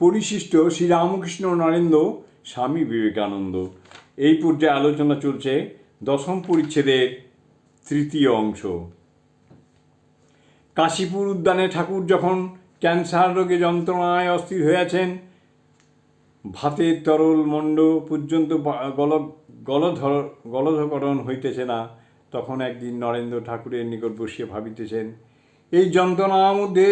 পরিশিষ্ট শ্রীরামকৃষ্ণ নরেন্দ্র, স্বামী বিবেকানন্দ। এই পর্যায়ে আলোচনা চলছে দশম পরিচ্ছেদের তৃতীয় অংশ। কাশীপুর উদ্যানে ঠাকুর যখন ক্যান্সার রোগে যন্ত্রণায় অস্থির হয়েছেন ভাতের তরল মণ্ড পর্যন্ত গল, গলধর, গলধকরণ হইতেছে না, তখন একদিন নরেন্দ্র ঠাকুরের নিকট বসিয়া ভাবিতেছেন, এই যন্ত্রণার মধ্যে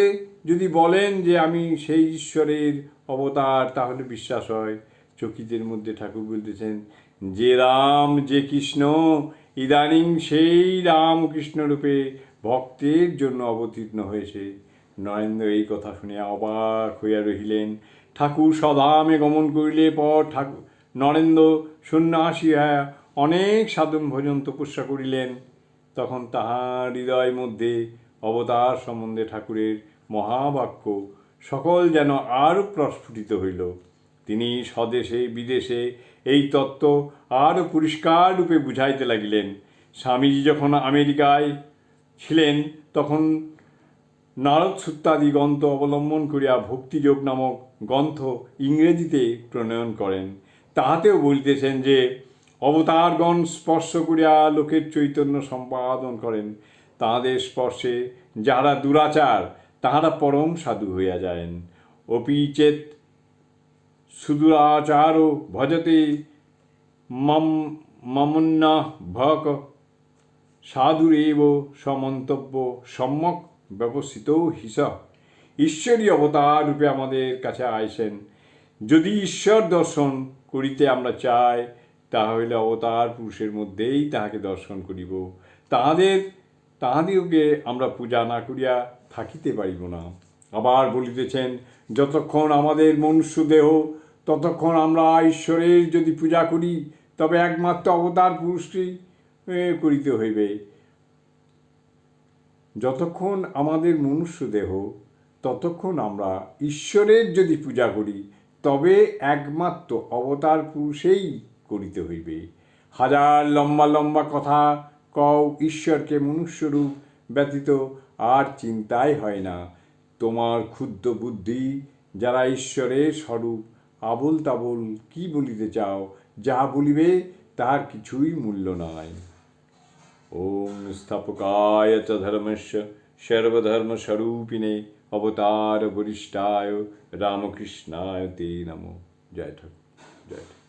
যদি বলেন যে আমি সেই ঈশ্বরের অবতার, তাহলে বিশ্বাস হয়। চকিতের মধ্যে ঠাকুর বলতেছেন, যে রাম, যে কৃষ্ণ, ইদানিং সেই রামকৃষ্ণ রূপে ভক্তের জন্য অবতীর্ণ হয়েছে। নরেন্দ্র এই কথা শুনে অবাক হইয়া রহিলেন। ঠাকুর সধামে গমন করিলে পর ঠাকুর নরেন্দ্র সন্ন্যাসী হইয়া অনেক সাধন ভোজন তপস্যা করিলেন। তখন তাহার হৃদয় মধ্যে অবতার সম্বন্ধে ঠাকুরের মহাবাক্য, সকল যেন আরও প্রস্ফুটিত হইল। তিনি স্বদেশে, বিদেশে এই তত্ত্ব আরও পরিষ্কার রূপে বুঝাইতে লাগিলেন। স্বামীজি যখন আমেরিকায় ছিলেন, তখন নারদ সূত্রাদি গ্রন্থ অবলম্বন করিয়া ভক্তিযোগ নামক গ্রন্থ ইংরেজিতে প্রণয়ন করেন। তাহাতেও বলিতেছেন যে, অবতারগণ স্পর্শ করিয়া লোকের চৈতন্য সম্পাদন করেন। তাহাদের স্পর্শে যাহারা দুরাচার তাহারা পরম সাধু হইয়া যায়েন। অপি চেত সুদূরাচারও ভজতে মম মমন্না ভক সাধুরেব সমন্তব্য সম্যক ব্যবস্থিত হিস। ঈশ্বরী অবতার রূপে আমাদের কাছে আইসেন। যদি ঈশ্বর দর্শন করিতে আমরা চাই তাহলে অবতার পুরুষের মধ্যেই তাহাকে দর্শন করিব। তাহাদের তাহাদিওকে আমরা পূজা না করিয়া থাকিতে পারিব না। আবার বলিতেছেন, যতক্ষণ আমাদের মনুষ্য দেহ, ততক্ষণ আমরা ঈশ্বরের যদি পূজা করি, তবে একমাত্র অবতার পুরুষকেই করিতে হইবে। যতক্ষণ আমাদের মনুষ্য দেহ, ততক্ষণ আমরা ঈশ্বরের যদি পূজা করি, তবে একমাত্র অবতার পুরুষেই করিতে হইবে। হাজার লম্বা লম্বা কথা কও, ঈশ্বরকে মনুষ্যরূপ ব্যতীত আর চিন্তাই হয় না। তোমার ক্ষুদ্র বুদ্ধি, যারা ঈশ্বরের স্বরূপ আবল তাবল কি বলিতে চাও যা বলিবে, তাহার কিছুই মূল্য নাই। ওম স্থাপকায় চ ধর্মস্য সর্বধর্মস্বরূপিণে অবতার বরিষ্ঠায় রামকৃষ্ণায় তে নমো। জয় ঠাকুর জয় ঠাকুর।